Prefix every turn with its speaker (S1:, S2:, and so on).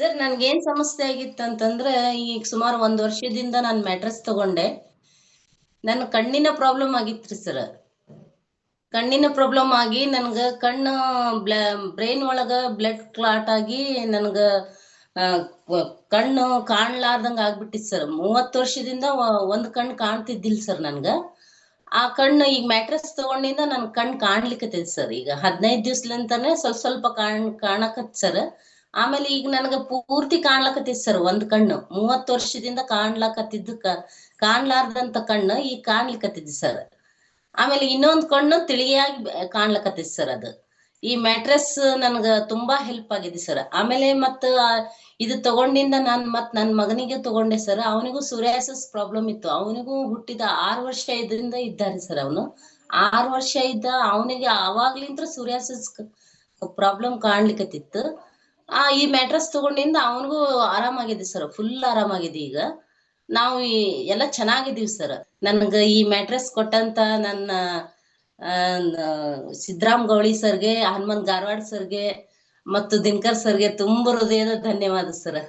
S1: Sir ನನ್ಗೇನ್ ಸಮಸ್ಯೆ ಆಗಿತ್ತು ಅಂತಂದ್ರೆ ಈಗ ಸುಮಾರು ಒಂದ್ ವರ್ಷದಿಂದ ನಾನ್ ಮ್ಯಾಟ್ರೆಸ್ ತಗೊಂಡೆ. ನನ್ನ ಕಣ್ಣಿನ ಪ್ರಾಬ್ಲಮ್ ಆಗಿತ್ರಿ ಸರ್ ಕಣ್ಣಿನ ಪ್ರಾಬ್ಲಮ್ ಆಗಿ ನನ್ಗ ಕಣ್ಣು ಬ್ರೈನ್ ಒಳಗ ಬ್ಲಡ್ ಕ್ಲಾಟ್ ಆಗಿ ನನ್ಗ ಕಣ್ಣು ಕಾಣ್ಲಾರ್ದಂಗ ಆಗ್ಬಿಟ್ಟಿತ್ ಸರ್ ಮೂವತ್ತು ವರ್ಷದಿಂದ ಒಂದ್ ಕಣ್ಣು ಕಾಣ್ತಿದ್ದಿಲ್ಲ ಸರ್ ನನ್ಗ. ಆ ಕಣ್ಣು ಈಗ ಮ್ಯಾಟ್ರೆಸ್ ತಗೊಂಡಿಂದ ನನ್ ಕಣ್ ಕಾಣ್ಲಿಕ್ಕತ್ತೈತಿ ಸರ್ ಈಗ ಹದಿನೈದು ದಿವ್ಸಲಿಂತಾನೆ ಸ್ವಲ್ಪ ಸ್ವಲ್ಪ ಕಾಣ್ ಕಾಣಕತ್ ಸರ್ ಆಮೇಲೆ ಈಗ ನನಗ ಪೂರ್ತಿ ಕಾಣ್ಲಕತ್ತೈತಿ ಸರ್ ಒಂದ್ ಕಣ್ಣು. ಮೂವತ್ತು ವರ್ಷದಿಂದ ಕಾಣ್ಲಕತ್ತಿದ್ದು ಕಾಣ್ಲಾರ್ದಂತ ಕಣ್ಣು ಈಗ ಕಾಣ್ಲಿಕತ್ತೈತಿ ಸರ್ ಆಮೇಲೆ ಇನ್ನೊಂದ್ ಕಣ್ಣು ತಿಳಿಯಾಗಿ ಬ- ಸರ್ ಅದು. ಈ ಮ್ಯಾಟ್ರೆಸ್ ನನ್ಗ ತುಂಬಾ ಹೆಲ್ಪ್ ಆಗಿದೆ ಸರ್ ಆಮೇಲೆ ಮತ್ತ ಇದು ತಗೊಂಡಿಂದ ನಾನ್ ಮತ್ ನನ್ ಮಗನಿಗೆ ತಗೊಂಡೆ ಸರ್ ಅವನಿಗೂ ಸೂರ್ಯಾಸಿಸ್ ಪ್ರಾಬ್ಲಮ್ ಇತ್ತು. ಅವನಿಗೂ ಹುಟ್ಟಿದ ಆರು ವರ್ಷ ಇದರಿಂದ ಇದ್ದಾನೆ ಸರ್ ಅವನು. ಆರು ವರ್ಷ ಇದ್ದ ಅವನಿಗೆ ಅವಾಗ್ಲಿಂತ್ರ ಸೂರ್ಯಾಸಿಸ್ ಪ್ರಾಬ್ಲಮ್ ಕಾಣ್ಲಿಕತ್ತಿತ್ತು. ಆ, ಈ ಮ್ಯಾಟ್ರಸ್ ತಗೊಂಡಿಂದ ಅವನಿಗೂ ಆರಾಮಾಗಿದೆ ಸರ್ ಫುಲ್ ಆರಾಮಾಗಿದೆ ಈಗ. ನಾವು ಎಲ್ಲ ಚೆನ್ನಾಗಿದೀವಿ ಸರ್ ನನ್ಗ ಈ ಮ್ಯಾಟ್ರೆಸ್ ಕೊಟ್ಟಂತ ನನ್ನ ಸಿದ್ರಾಮ್ ಗೌಳಿ ಸರ್ಗೆ, ಹನುಮಂತ್ ಗಾರ್ವಾಡ್ ಸರ್ಗೆ, ಮತ್ತು ದಿನಕರ್ ಸರ್ಗೆ ತುಂಬ ಹೃದಯದ ಧನ್ಯವಾದ ಸರ್